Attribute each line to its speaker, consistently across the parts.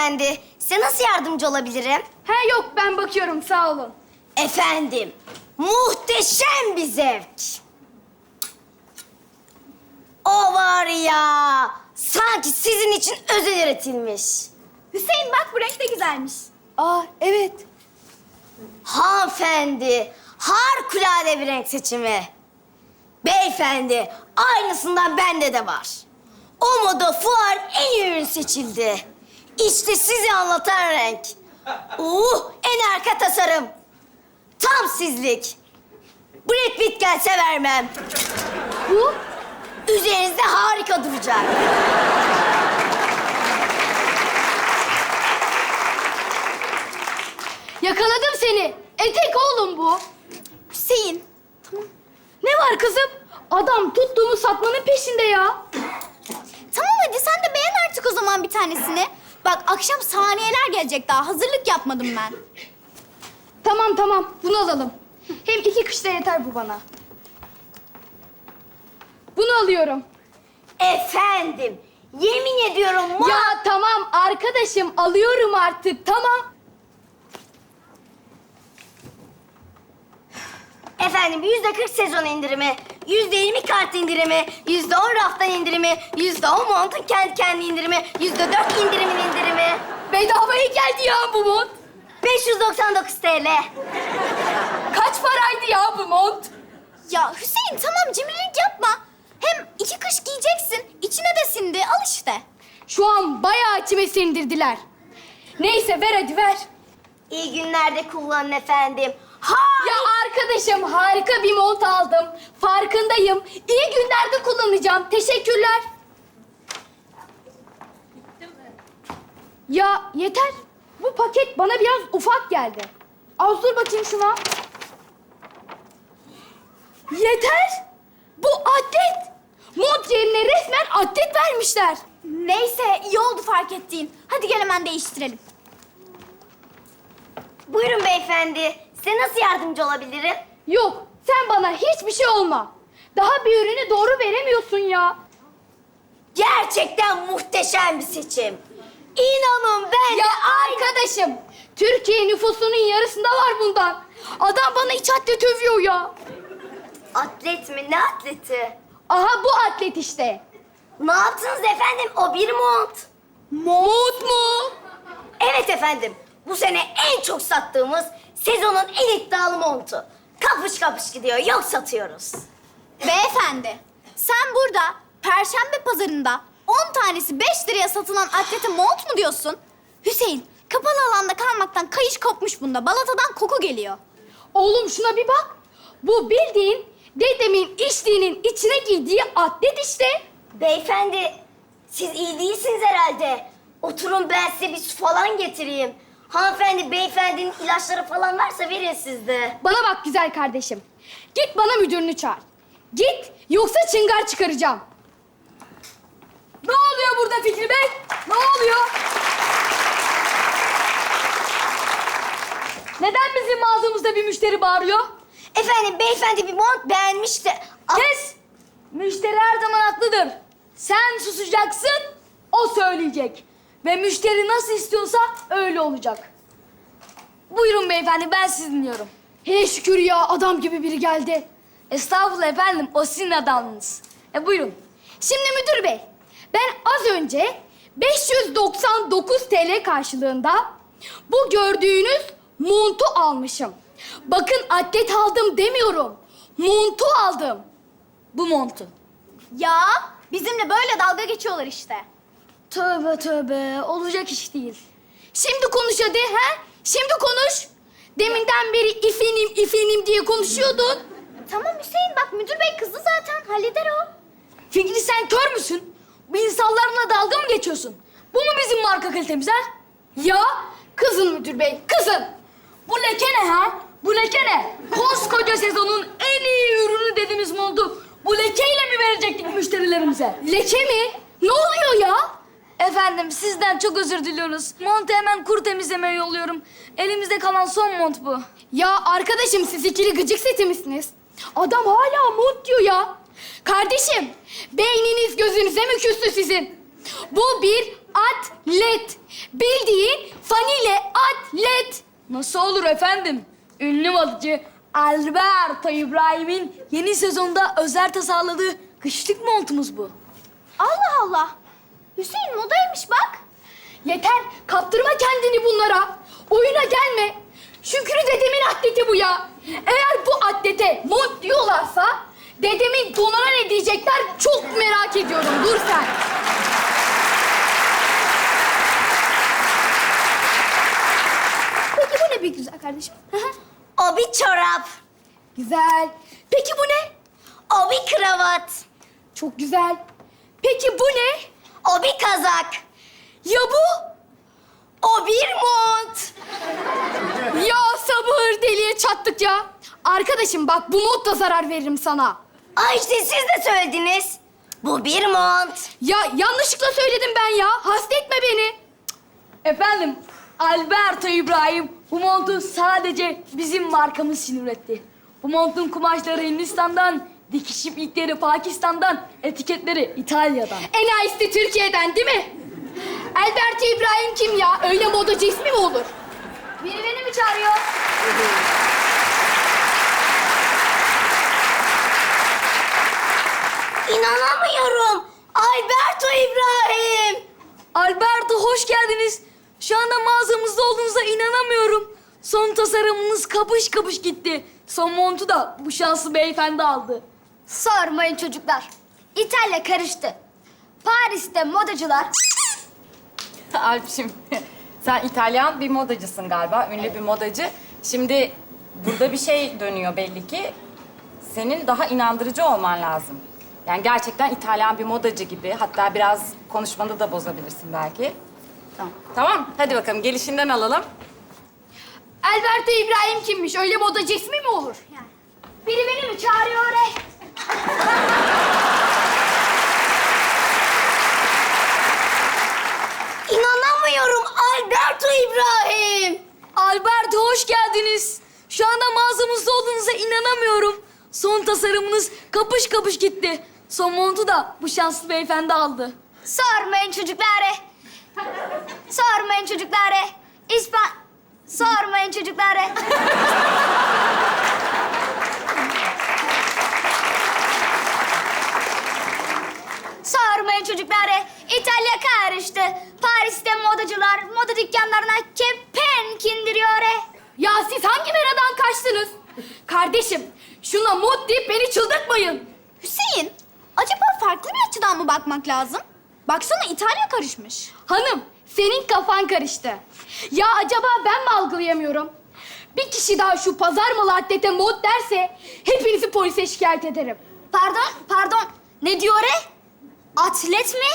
Speaker 1: beyefendi. Size nasıl yardımcı olabilirim?
Speaker 2: Ha yok ben bakıyorum sağ olun.
Speaker 1: Efendim, muhteşem bir zevk. O var ya, sanki sizin için özel üretilmiş.
Speaker 3: Hüseyin bak bu renk de güzelmiş.
Speaker 2: Aa evet.
Speaker 1: Hanımefendi, harikulade bir renk seçimi. Beyefendi, aynısından bende de var. O moda fuar en iyi ürün seçildi. İşte sizi anlatan renk. Uh, en arka tasarım. Tam sizlik. Brad Pitt gelse vermem.
Speaker 2: Bu
Speaker 1: Üzerinizde harika duracak.
Speaker 2: yakaladım seni. Etek oğlum bu.
Speaker 3: Hüseyin.
Speaker 2: Ne var kızım? Adam tuttuğumu satmanın peşinde ya.
Speaker 3: Tamam hadi sen de beğen artık o zaman bir tanesini. Bak akşam saniyeler gelecek daha. Hazırlık yapmadım ben.
Speaker 2: Tamam tamam bunu alalım. Hem iki kışta yeter bu bana. Bunu alıyorum.
Speaker 1: Efendim, yemin ediyorum ma...
Speaker 2: Ya tamam arkadaşım alıyorum artık tamam.
Speaker 1: Efendim yüzde 40 sezon indirimi, yüzde 20 kart indirimi, yüzde 10 raftan indirimi, yüzde 10 montun kendi kendi indirimi, yüzde 4 indirimin indirimi.
Speaker 2: Bedavaya geldi ya bu mont.
Speaker 1: 599 TL.
Speaker 2: Kaç paraydı ya bu mont?
Speaker 3: Ya Hüseyin tamam cimrilik yapma. Hem iki kış giyeceksin. İçine de sindi. Al işte.
Speaker 2: Şu an bayağı içime sindirdiler. Neyse ver hadi ver.
Speaker 1: İyi günlerde kullanın efendim. Ha!
Speaker 2: Ya arkadaşım harika bir mont aldım. Farkındayım. İyi günlerde kullanacağım. Teşekkürler. Ya yeter. Bu paket bana biraz ufak geldi. Az dur bakayım şuna. Yeter. Bu atlet. Mont yerine resmen atlet vermişler.
Speaker 3: Neyse iyi oldu fark ettiğin. Hadi gel hemen değiştirelim.
Speaker 1: Buyurun beyefendi. Size nasıl yardımcı olabilirim?
Speaker 2: Yok, sen bana hiçbir şey olma. Daha bir ürünü doğru veremiyorsun ya.
Speaker 1: Gerçekten muhteşem bir seçim. İnanın ben
Speaker 2: Ya
Speaker 1: de aynı...
Speaker 2: arkadaşım, Türkiye nüfusunun yarısında var bundan. Adam bana iç atlet övüyor ya.
Speaker 1: Atlet mi? Ne atleti?
Speaker 2: Aha bu atlet işte.
Speaker 1: Ne yaptınız efendim? O bir mont.
Speaker 2: Mont mu?
Speaker 1: Evet efendim. Bu sene en çok sattığımız sezonun en iddialı montu. Kapış kapış gidiyor. Yok satıyoruz.
Speaker 3: Beyefendi, sen burada Perşembe pazarında 10 tanesi 5 liraya satılan atlete mont mu diyorsun? Hüseyin, kapalı alanda kalmaktan kayış kopmuş bunda. Balatadan koku geliyor.
Speaker 2: Oğlum şuna bir bak. Bu bildiğin dedemin içtiğinin içine giydiği atlet işte.
Speaker 1: Beyefendi, siz iyi değilsiniz herhalde. Oturun ben size bir su falan getireyim. Hanımefendi, beyefendinin ilaçları falan varsa verin siz de.
Speaker 2: Bana bak güzel kardeşim. Git bana müdürünü çağır. Git yoksa çıngar çıkaracağım. Ne oluyor burada Fikri Bey? Ne oluyor? Neden bizim mağazamızda bir müşteri bağırıyor?
Speaker 1: Efendim, beyefendi bir mont beğenmiş de...
Speaker 2: Kes! Müşteri her zaman haklıdır. Sen susacaksın, o söyleyecek. Ve müşteri nasıl istiyorsa öyle olacak. Buyurun beyefendi, ben sizi dinliyorum. Hele şükür ya, adam gibi biri geldi. Estağfurullah efendim, o sizin adamınız. E buyurun. Şimdi müdür bey, ben az önce 599 TL karşılığında bu gördüğünüz montu almışım. Bakın atlet aldım demiyorum. Montu aldım. Bu montu.
Speaker 3: Ya, bizimle böyle dalga geçiyorlar işte.
Speaker 2: Tövbe tövbe, olacak iş değil. Şimdi konuş hadi, ha? Şimdi konuş. Deminden beri ifinim, ifinim diye konuşuyordun.
Speaker 3: Tamam Hüseyin, bak müdür bey kızdı zaten. Halleder o.
Speaker 2: Fikri sen kör müsün? Bu insanlarla dalga mı geçiyorsun? Bu mu bizim marka kalitemiz ha? Ya kızın müdür bey, kızın. Bu leke ne ha? Bu leke ne? Koskoca sezonun en iyi ürünü dediğimiz montu. Bu lekeyle mi verecektik müşterilerimize? Leke mi? Ne oluyor ya? Efendim sizden çok özür diliyoruz. Montu hemen kur temizlemeye yolluyorum. Elimizde kalan son mont bu. Ya arkadaşım siz ikili gıcık seti misiniz? Adam hala mont diyor ya. Kardeşim beyniniz gözünüze mi küstü sizin? Bu bir atlet. Bildiğin fanile atlet. Nasıl olur efendim? Ünlü modelci Alberto İbrahim'in yeni sezonda özel tasarladığı kışlık montumuz bu.
Speaker 3: Allah Allah. Hüseyin modaymış bak.
Speaker 2: Yeter, kaptırma kendini bunlara. Oyuna gelme. Şükrü dedemin atleti bu ya. Eğer bu atlete mont diyorlarsa... ...dedemin donana ne diyecekler çok merak ediyorum. Dur sen.
Speaker 3: Peki bu ne bir güzel kardeşim?
Speaker 1: O bir çorap.
Speaker 2: Güzel. Peki bu ne?
Speaker 1: O bir kravat.
Speaker 2: Çok güzel. Peki bu ne?
Speaker 1: O bir kazak.
Speaker 2: Ya bu?
Speaker 1: O bir mont.
Speaker 2: Ya sabır çattık ya. Arkadaşım bak bu mod da zarar veririm sana.
Speaker 1: Ay işte siz de söylediniz. Bu bir mont.
Speaker 2: Ya yanlışlıkla söyledim ben ya. Hasta etme beni. Efendim, Alberto İbrahim bu montu sadece bizim markamız için üretti. Bu montun kumaşları Hindistan'dan, dikiş iplikleri Pakistan'dan, etiketleri İtalya'dan. Enayisi Türkiye'den değil mi? Alberto İbrahim kim ya? Öyle modacı ismi mi olur? Biri beni mi çağırıyor?
Speaker 1: İnanamıyorum. Alberto İbrahim.
Speaker 2: Alberto hoş geldiniz. Şu anda mağazamızda olduğunuza inanamıyorum. Son tasarımınız kapış kapış gitti. Son montu da bu şanslı beyefendi aldı.
Speaker 1: Sormayın çocuklar. İtalya karıştı. Paris'te modacılar
Speaker 4: Alp'cim sen İtalyan bir modacısın galiba, ünlü bir modacı. Şimdi burada bir şey dönüyor belli ki. Senin daha inandırıcı olman lazım. Yani gerçekten İtalyan bir modacı gibi. Hatta biraz konuşmanı da bozabilirsin belki. Tamam. Tamam, hadi bakalım gelişinden alalım.
Speaker 2: Alberto İbrahim kimmiş? Öyle modacı ismi mi olur? Biri beni mi çağırıyor oraya?
Speaker 1: İnanamıyorum Alberto İbrahim.
Speaker 2: Alberto hoş geldiniz. Şu anda mağazamızda olduğunuza inanamıyorum. Son tasarımınız kapış kapış gitti. Son montu da bu şanslı beyefendi aldı.
Speaker 1: Sormayın çocuklar. Sormayın çocuklar. İspan... Sormayın çocuklar. Sormayın çocuklar. İtalya karıştı. Paris'te modacılar moda dükkanlarına kepenk indiriyor.
Speaker 2: Ya siz hangi meradan kaçtınız? Kardeşim şuna mod deyip beni çıldırtmayın.
Speaker 3: Hüseyin, acaba farklı bir açıdan mı bakmak lazım? Baksana İtalya karışmış.
Speaker 2: Hanım senin kafan karıştı. Ya acaba ben mi algılayamıyorum? Bir kişi daha şu pazar malı atlete mod derse hepinizi polise şikayet ederim.
Speaker 1: Pardon, pardon. Ne diyor? Atlet mi?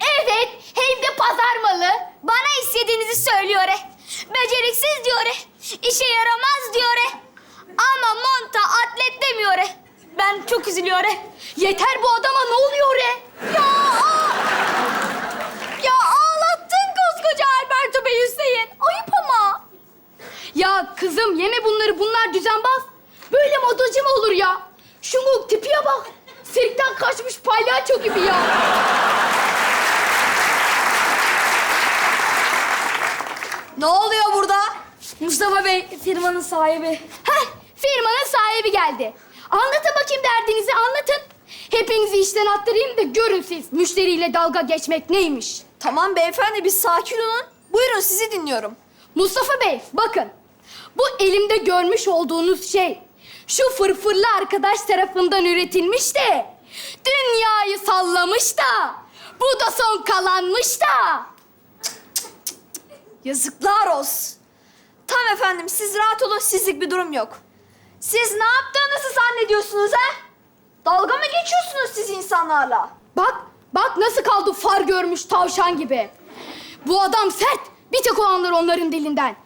Speaker 2: Evet hem de pazar malı.
Speaker 1: Bana istediğinizi söylüyor. Beceriksiz diyor. İşe yaramaz diyor. Ama monta atlet çok üzülüyor.
Speaker 2: Yeter bu adama ne oluyor re?
Speaker 3: Ya, aa! ya ağlattın koskoca Alberto Bey Hüseyin. Ayıp ama.
Speaker 2: Ya kızım yeme bunları bunlar düzenbaz. Böyle modacı mı olur ya? Şunu tipiye bak. Sirkten kaçmış palyaço gibi ya.
Speaker 1: Ne oluyor burada?
Speaker 2: Mustafa Bey firmanın sahibi. Heh firmanın sahibi geldi. Anlatın bakayım derdinizi anlatın. Hepinizi işten attırayım da görün siz müşteriyle dalga geçmek neymiş.
Speaker 5: Tamam beyefendi biz sakin olun. Buyurun sizi dinliyorum.
Speaker 2: Mustafa Bey bakın. Bu elimde görmüş olduğunuz şey şu fırfırlı arkadaş tarafından üretilmiş de dünyayı sallamış da bu da son kalanmış da.
Speaker 5: Yazıklar olsun. Tamam efendim siz rahat olun sizlik bir durum yok. Siz ne yaptığınızı zannediyorsunuz ha? Dalga mı geçiyorsunuz siz insanlarla?
Speaker 2: Bak, bak nasıl kaldı far görmüş tavşan gibi. Bu adam sert. Bir tek o anlar onların dilinden.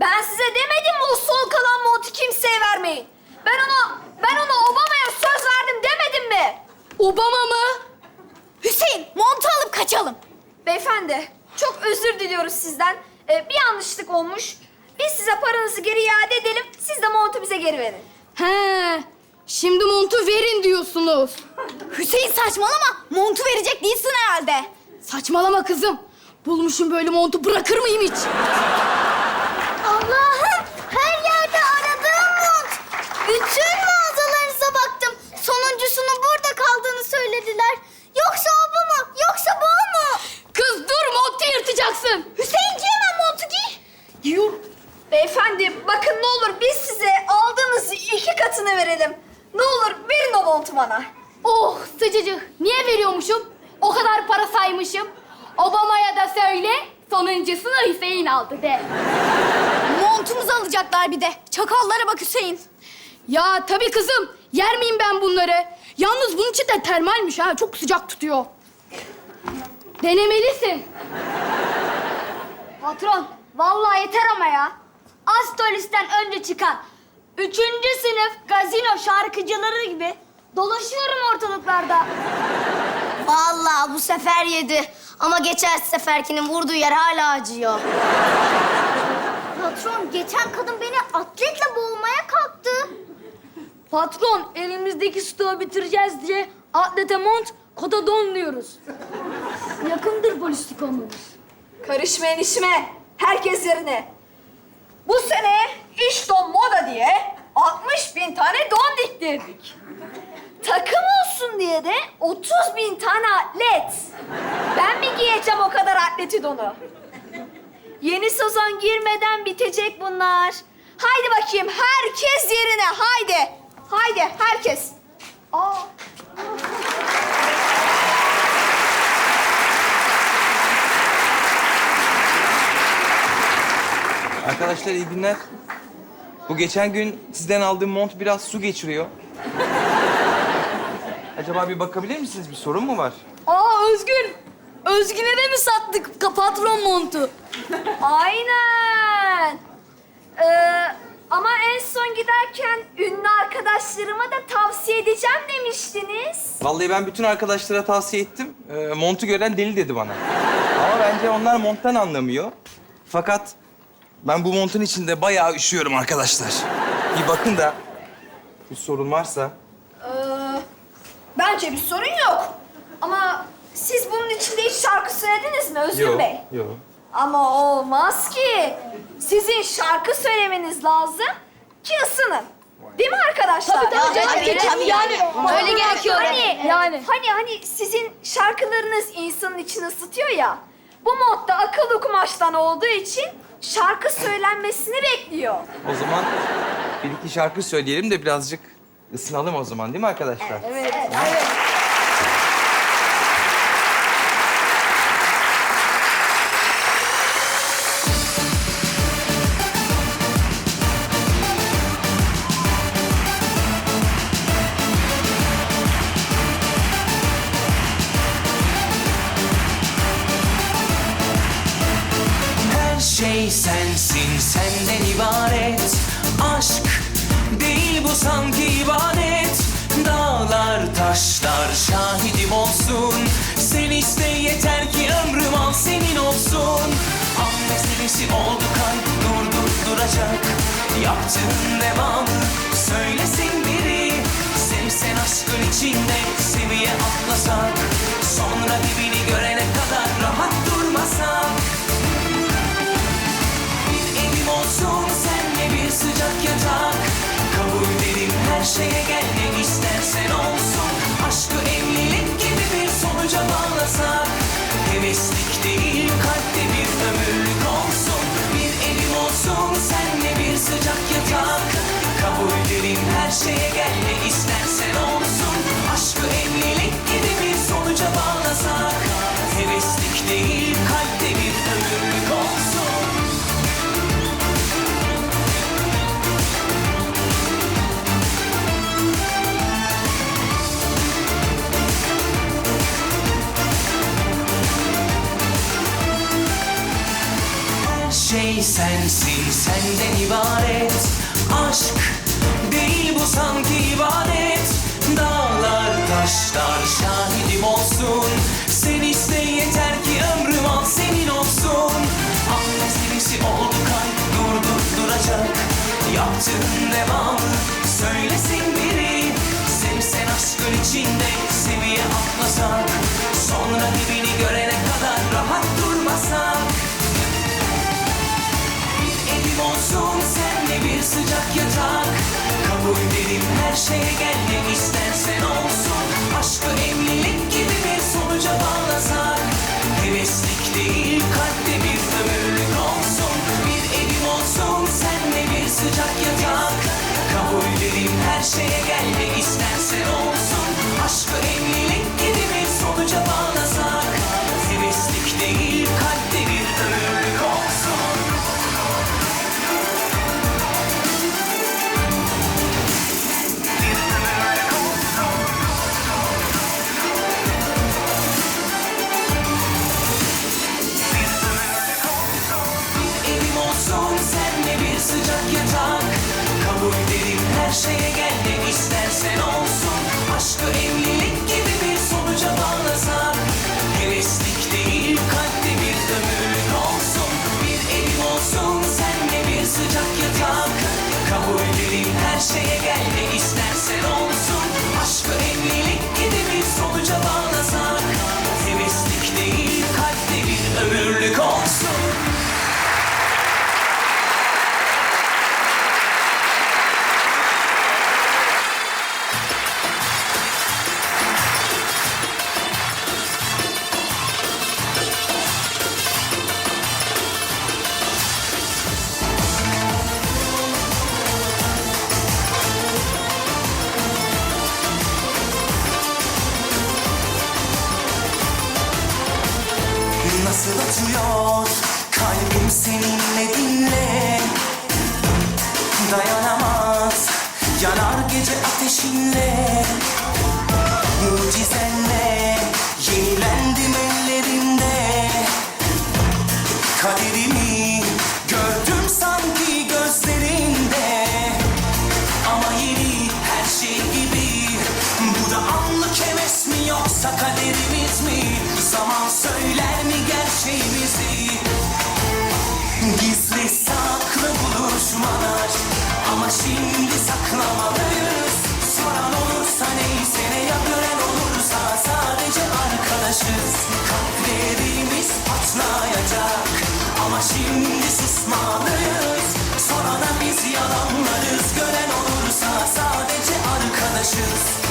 Speaker 5: Ben size demedim mi o sol kalan montu kimseye vermeyin. Ben ona, ben ona Obama'ya söz verdim demedim mi?
Speaker 2: Obama mı?
Speaker 3: Hüseyin, montu alıp kaçalım.
Speaker 5: Beyefendi çok özür diliyoruz sizden. Ee, bir yanlışlık olmuş. Biz size paranızı geri iade edelim. Siz de montu bize geri verin.
Speaker 2: He, şimdi montu verin diyorsunuz.
Speaker 3: Hüseyin saçmalama. Montu verecek değilsin herhalde.
Speaker 2: Saçmalama kızım. Bulmuşum böyle montu bırakır mıyım hiç?
Speaker 1: Allah'ım her yerde aradığım mont. Bütün mağazalarınıza baktım. Sonuncusunun burada kaldığını söylediler. Yoksa o bu mu? Yoksa bu mu?
Speaker 2: Kız dur montu yırtacaksın.
Speaker 5: Hüseyinci hemen montu giy. Giyiyorum. Beyefendi bakın ne olur biz size aldığınız iki katını verelim. Ne olur verin o montu bana.
Speaker 2: Oh sıcacık. Niye veriyormuşum? O kadar para saymışım. Obama'ya da söyle sonuncusunu Hüseyin aldı de.
Speaker 3: Montumuzu alacaklar bir de. Çakallara bak Hüseyin.
Speaker 2: Ya tabii kızım. Yer miyim ben bunları? Yalnız bunun için de termalmiş ha. Çok sıcak tutuyor. Denemelisin.
Speaker 1: Patron, vallahi yeter ama ya. Astrolist'ten önce çıkan üçüncü sınıf gazino şarkıcıları gibi dolaşıyorum ortalıklarda. Vallahi bu sefer yedi. Ama geçen seferkinin vurduğu yer hala acıyor. Patron, geçen kadın beni atletle boğmaya kalktı.
Speaker 2: Patron elimizdeki stoğu bitireceğiz diye atlete mont, kota don diyoruz. Yakındır polislik olmamız.
Speaker 5: Karışmayın işime. Herkes yerine. Bu sene iş don moda diye 60 bin tane don diktirdik. Takım olsun diye de 30 bin tane atlet. Ben mi giyeceğim o kadar atleti donu? Yeni sezon girmeden bitecek bunlar. Haydi bakayım herkes yerine haydi. Haydi herkes. Aa.
Speaker 6: Arkadaşlar iyi günler. Bu geçen gün sizden aldığım mont biraz su geçiriyor. Acaba bir bakabilir misiniz? Bir sorun mu var?
Speaker 2: Aa Özgür. Özgün'e de mi sattık ka- patron montu?
Speaker 5: Aynen. Ee, ama en son giderken ünlü arkadaşlarıma da tavsiye edeceğim demiştiniz.
Speaker 6: Vallahi ben bütün arkadaşlara tavsiye ettim. Ee, montu gören deli dedi bana. Ama bence onlar monttan anlamıyor. Fakat ben bu montun içinde bayağı üşüyorum arkadaşlar. Bir bakın da bir sorun varsa.
Speaker 5: Ee, bence bir sorun yok. Ama siz bunun içinde hiç şarkı söylediniz mi Özgür
Speaker 6: Yok,
Speaker 5: Bey?
Speaker 6: yok.
Speaker 5: Ama olmaz ki. Sizin şarkı söylemeniz lazım ki ısının. Değil mi arkadaşlar?
Speaker 2: Tabii, tabii canım,
Speaker 1: tabii,
Speaker 2: tabii, yani. Öyle gerekiyor.
Speaker 5: Hani,
Speaker 2: Yani.
Speaker 5: hani hani sizin şarkılarınız insanın içini ısıtıyor ya. Bu modda akıllı kumaştan olduğu için şarkı söylenmesini bekliyor.
Speaker 6: O zaman bir iki şarkı söyleyelim de birazcık ısınalım o zaman değil mi arkadaşlar?
Speaker 5: Evet, evet.
Speaker 7: Yaptığın devamı söylesin biri Sevsen aşkın içinde seviye atlasak Sonra dibini görene kadar rahat durmasak. Bir evim olsun senle bir sıcak yatak Kabul derim her şeye gel her şeye gel. Ne istersen olsun. Aşkı evlilik gibi bir sonuca bağlasak. Heveslik değil kalpte bir ömürlük olsun. Her şey sensin senden ibaret. Aşk sanki ibadet. Dağlar taşlar şahidim olsun. Sen iste yeter ki ömrüm al senin olsun. Anne serisi oldu kalp durdup duracak. Yaptığın devamı söylesin biri. Sen Sevsen aşkın içinde seviye atlasak. Sonra dibini görene kadar rahat durmasak. Bir evim olsun senle bir sıcak yatak. Kabul derim her şeye gel ne istersen olsun. Aşkı evlilik gibi bir sonuca bağlasak. Heveslik değil kalpte bir ömürlük olsun. Bir evim olsun senle bir sıcak yatak. Kabul derim her şeye gel ne istersen olsun. Aşkı evlilik kimseye gel ne istersen olsun. Aşkı evlilik gibi bir sonuca bağlasan. Heveslik değil kalpte bir ömrün olsun. Bir evim olsun senle bir sıcak yatak. Kabul edeyim her şeye gel ashes.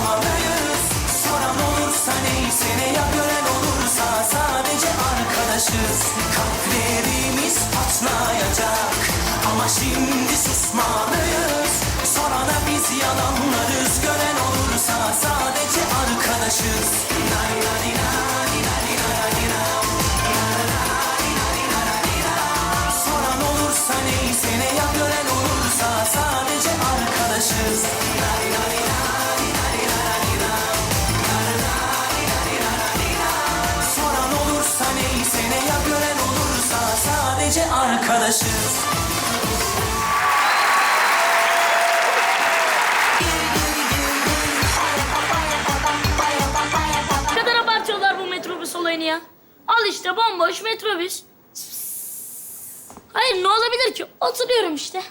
Speaker 7: Amadayız Soran olursa neysene ya gören olursa Sadece arkadaşız. Kalplerimiz patlayacak Ama şimdi susmalıyız. Sorana biz yalanlarız Gören olursa sadece arkadaşız. Nay nay nay nay nay nay Al işte bomboş metrobüs. Hayır ne olabilir ki? Oturuyorum işte.